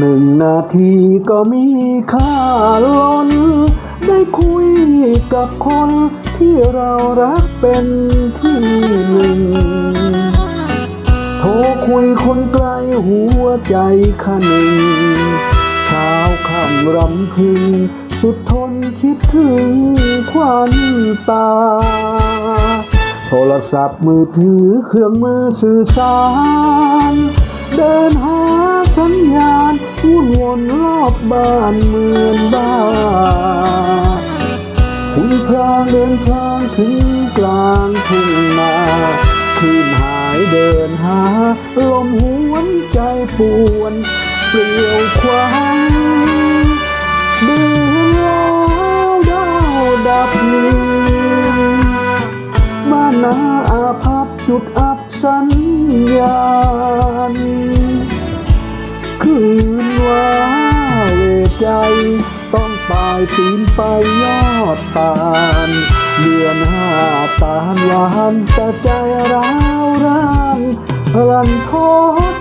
หนึ่งนาทีก็มีค่าล้น ได้คุยกับคนที่เรารักเป็นที่หนึ่ง โทรคุยคนไกลหัวใจข้าหนึ่งเช้าค่ำรำพึง สุดทนคิดถึงควันตา โทรศัพท์มือถือเครื่องมือสื่อสาร เดินหาสัญญา วุ่นวนรอบบ้านเหมือนบ้าคุยพลางเดินพลางถึงกลางทุ่งนาคืนหายเดินหา ลมหวนใจปวนเปลี่ยวควันเดือนแล้วดาวดับมานาอาภัพจุดอับสัญญาณ คืนว่าเวใจ ต้องตายปีนไปยอดตาลเดือนห้าตาลหวานแต่ใจร้าวร้างรันทด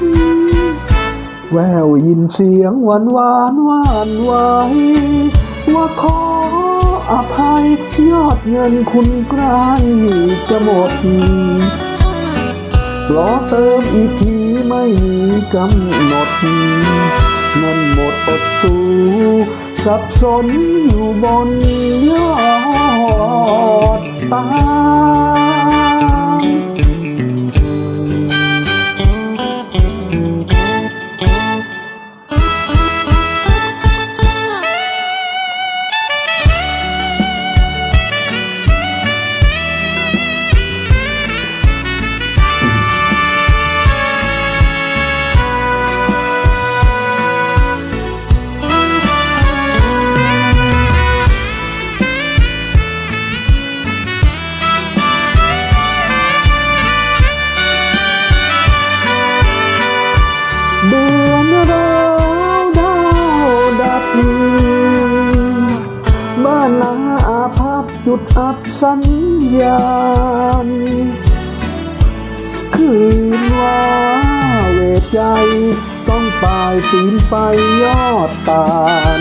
แววยินเสียงหวานหวานหวานไหวว่าขออภัยยอดเงินคุณใกล้จะหมด รอเติมอีกทีไม่มีกำหนดเงินหมดอดจูสับสนอยู่บนยอดตา อาภัพจุดอับสัญญาณ คืนว่าเวทใจต้องตายปีนไปยอดตาล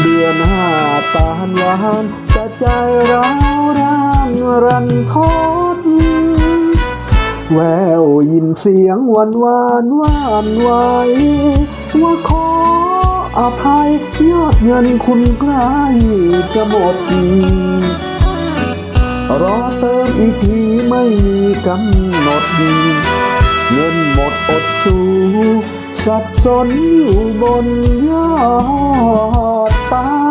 เดือนห้าตาลหวานแต่ใจร้าวรางรันทดแววยินเสียงหวานหวานหวานไหวว่าขอ อภัยยอดเงินคุณใกล้จะหมด รอเติมอีกทีไม่มีกำหนด เงินหมดอดสู้สับสนอยู่บนยอดตา